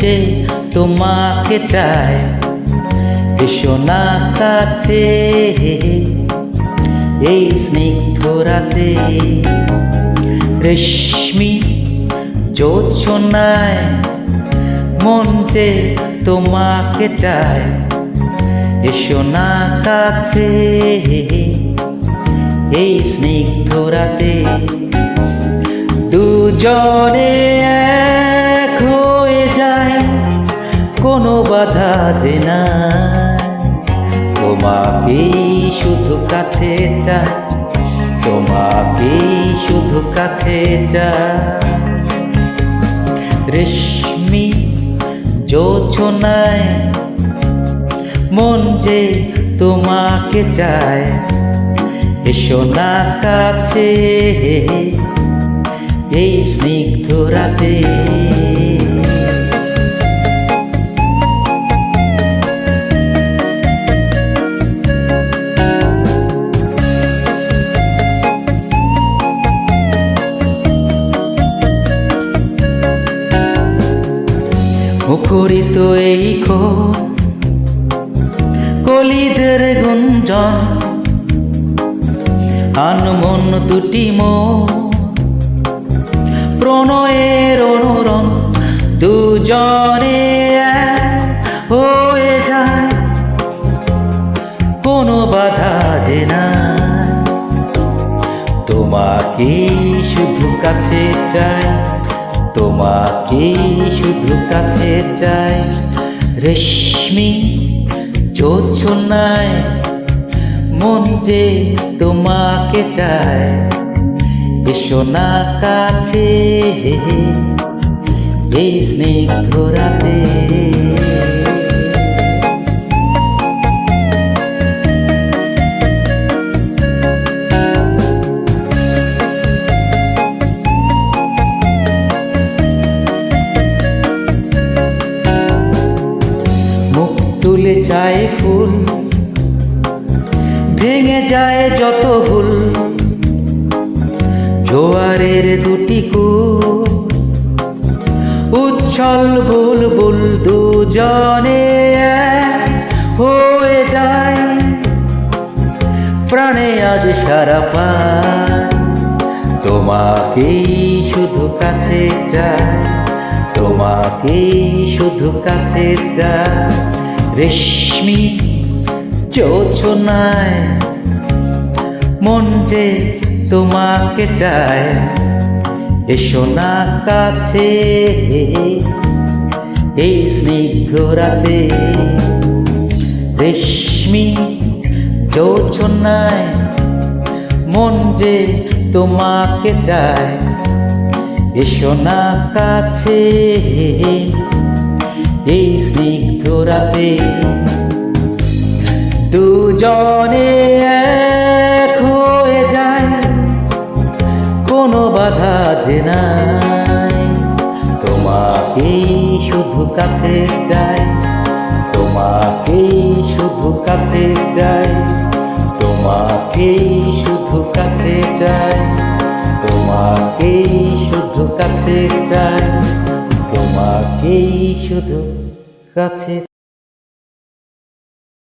যে তোমাকে চায় এসো না কাছে। এই স্নিগ্ধ রাতে রেশমি জোছনায় মন যে তোমাকে চায় এসো না কাছে। এই স্নিগ্ধ রাতে দুজনে বাধা যে না তোমাকেই শুধু কাছে চায় তোমাকেই শুধু কাছে চায় রেশমি জোছনায় মন যে তোমাকে চায়, এসো না কাছে এই স্নিগ্ধ রাতে। মুখরিত এই কলিদের গুঞ্জন। আনমন দুটি মো প্রণয়ের অনুরণ, দুজনে হয়ে যায়। কোনো বাধা যে না তোমাকে শুধু কাছে চাই। তোমাকেই শুধু কাছে চাই। রেশমি জোছনায় মন যে তোমাকে চায়। এসো না কাছে এই স্নিগ্ধ রাতে। তুলে চায় ফুল, ভেঙে যায় যত ভুল জোয়ারের দুটি কু উচ্ছল বুলবুল দুজনে এক হয়ে যায়। প্রাণে আজ সারা পায় তোমাকেই শুধু কাছে চায় তোমাকেই শুধু কাছে চায় রেশমি জোছনায় মন যে তোমাকে চায়, এসো না কাছে, এই স্নিগ্ধ রাতে। রেশমি জোছনায় মন যে তোমাকে চায়, এসো না কাছে। এই স্নিগ্ধ রাতে দুজনে এক হয়ে যায়। কোনো বাধা যে নাই। তোমাকেই শুধু কাছে চাই। তোমাকেই শুধু কাছে চাই। তোমাকেই শুধু কাছে চাই। তোমাকেই শুধু কাছে চাই। তোমাকেই শুধু কাছে